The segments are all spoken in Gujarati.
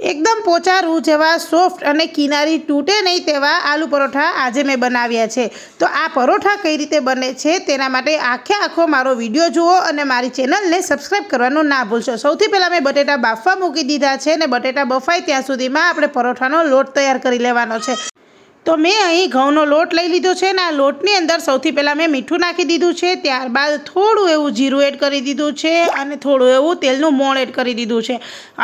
એકદમ પોચારું જેવા, સોફ્ટ અને કિનારી તૂટે નહીં તેવા આલુ પરોઠા આજે મેં બનાવ્યા છે. તો આ પરોઠા કઈ રીતે બને છે તેના માટે આખે આખો મારો વીડિયો જુઓ અને મારી ચેનલને સબસ્ક્રાઈબ કરવાનું ના ભૂલશો. સૌથી પહેલાં મેં બટેટા બાફવા મૂકી દીધા છે અને બટેટા બફાય ત્યાં સુધીમાં આપણે પરોઠાનો લોટ તૈયાર કરી લેવાનો છે. તો મેં અહીં ઘઉંનો લોટ લઈ લીધો છે અને આ લોટની અંદર સૌથી પહેલાં મેં મીઠું નાખી દીધું છે, ત્યારબાદ થોડું એવું જીરું એડ કરી દીધું છે અને થોડું એવું તેલનું મોણ એડ કરી દીધું છે.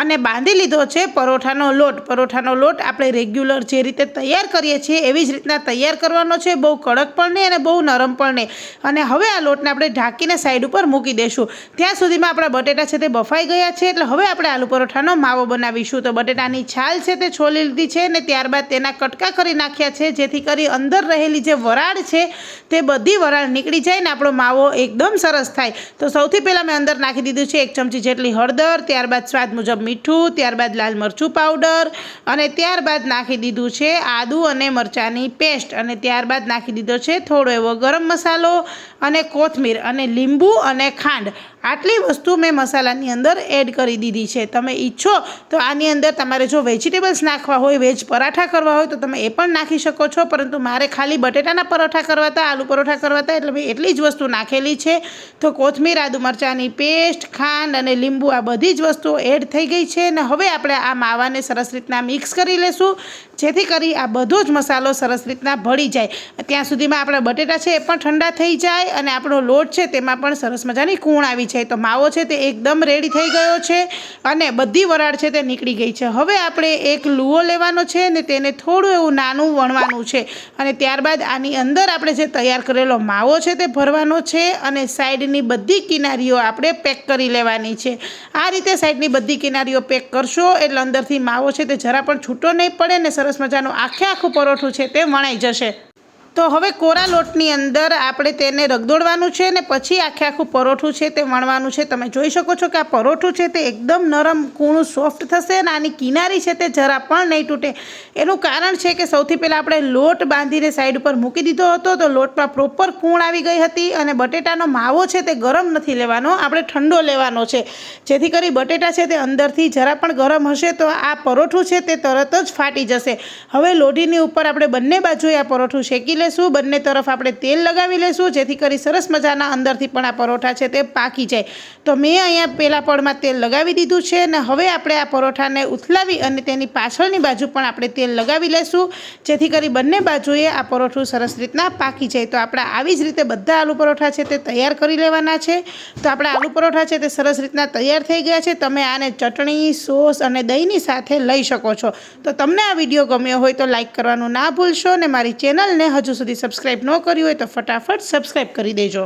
અને બાંધી લીધો છે પરોઠાનો લોટ. પરોઠાનો લોટ આપણે રેગ્યુલર જે રીતે તૈયાર કરીએ છીએ એવી જ રીતના તૈયાર કરવાનો છે, બહુ કડક પણ નહીં અને બહુ નરમ પણ નહીં. અને હવે આ લોટને આપણે ઢાંકીને સાઈડ ઉપર મૂકી દઈશું ત્યાં સુધીમાં આપણા બટેટા છે તે બફાઈ ગયા છે, એટલે હવે આપણે આલુ પરોઠાનો માવો બનાવીશું. તો બટેટાની છાલ છે તે છોલી લીધી છે અને ત્યારબાદ તેના કટકા કરી નાખ્યા છે, જેથી કરી અંદર રહેલી જે વરાળ છે, તે બધી વરાળ નીકળી જાય ને આપણો માવો એકદમ સરસ થાય. તો સૌથી પહેલાં મેં અંદર નાખી દીધું છે એક ચમચી જેટલી હળદર, ત્યારબાદ સ્વાદ મુજબ મીઠું, ત્યારબાદ લાલ મરચું પાવડર અને ત્યારબાદ નાખી દીધું છે આદુ અને મરચાંની પેસ્ટ અને ત્યારબાદ નાખી દીધો છે થોડો એવો ગરમ મસાલો અને કોથમીર અને લીંબુ અને ખાંડ. આટલી વસ્તુ મેં મસાલાની અંદર એડ કરી દીધી છે. તમે ઈચ્છો તો આની અંદર તમારે જો વેજીટેબલ્સ નાખવા હોય, વેજ પરાઠા કરવા હોય, તો તમે એ પણ નાખી શકો છો, પરંતુ મારે ખાલી બટેટાના પરોઠા કરવા હતા આલુ પરોઠા કરવા હતા એટલે મેં એટલી જ વસ્તુ નાખેલી છે. તો કોથમીર, આદુ મરચાંની પેસ્ટ, ખાંડ અને લીંબુ આ બધી જ વસ્તુઓ એડ થઈ ગઈ છે અને હવે આપણે આ માવાને સરસ રીતના મિક્સ કરી લેશું, જેથી કરી આ બધો જ મસાલો સરસ રીતના ભળી જાય. ત્યાં સુધીમાં આપણા બટેટા છે એ પણ ઠંડા થઈ જાય અને આપણો લોટ છે તેમાં પણ સરસ મજાની કૂણ આવી જાય. તો માવો છે તે એકદમ રેડી થઈ ગયો છે અને બધી વરાળ છે તે નીકળી ગઈ છે. હવે આપણે એક લુઓ લેવાનો છે ને તેને થોડું એવું નાનું વણવાનું છે. અને ત્યારબાદ આની અંદર આપણે જે તૈયાર કરેલો માવો છે તે ભરવાનો છે અને સાઈડની બધી કિનારીઓ આપણે પેક કરી લેવાની છે. આ રીતે સાઈડની બધી કિનારીઓ પેક કરશો એટલે અંદરથી માવો છે તે જરા પણ છૂટો નહીં પડે ને સરસ મજાનું આખે આખું પરોઠું છે તે વણાઈ જશે. તો હવે કોરા લોટની અંદર આપણે તેને રગદોડવાનું છે ને પછી આખે આખું પરોઠું છે તે વણવાનું છે. તમે જોઈ શકો છો કે આ પરોઠું છે તે એકદમ નરમ કૂણું સોફ્ટ થશે અને આની કિનારી છે તે જરા પણ નહીં તૂટે. એનું કારણ છે કે સૌથી પહેલાં આપણે લોટ બાંધીને સાઈડ ઉપર મૂકી દીધો હતો તો લોટમાં પ્રોપર કૂણ આવી ગઈ હતી અને બટેટાનો માવો છે તે ગરમ નથી લેવાનો, આપણે ઠંડો લેવાનો છે. જેથી કરી બટેટા છે તે અંદરથી જરા પણ ગરમ હશે તો આ પરોઠું છે તે તરત જ ફાટી જશે. હવે લોઢીની ઉપર આપણે બંને બાજુએ આ પરોઠું શેકી લેશું, બંને તરફ આપણે તેલ લગાવી લેશું, જેથી કરી સરસ મજાના અંદરથી પણ આ પરોઠા છે તે પાકી જાય. તો મેં અહીંયા પહેલાં પડમાં તેલ લગાવી દીધું છે અને હવે આપણે આ પરોઠાને ઉથલાવી અને તેની પાછળની બાજુ પણ આપણે તેલ લગાવી લેશું, જેથી કરી બંને બાજુએ આ પરોઠું સરસ રીતના પાકી જાય. તો આપણા આવી જ રીતે બધા આલુ પરોઠા છે તે તૈયાર કરી લેવાના છે. તો આપણા આલુ પરોઠા છે તે સરસ રીતના તૈયાર થઈ ગયા છે. તમે આને ચટણી, સોસ અને દહીંની સાથે લઈ શકો છો. તો તમને આ વીડિયો ગમ્યો હોય તો લાઇક કરવાનું ના ભૂલશો અને મારી ચેનલને હજુ સુધી સબસ્ક્રાઈબ ન કર્યું હોય તો ફટાફટ સબસ્ક્રાઈબ કરી દેજો.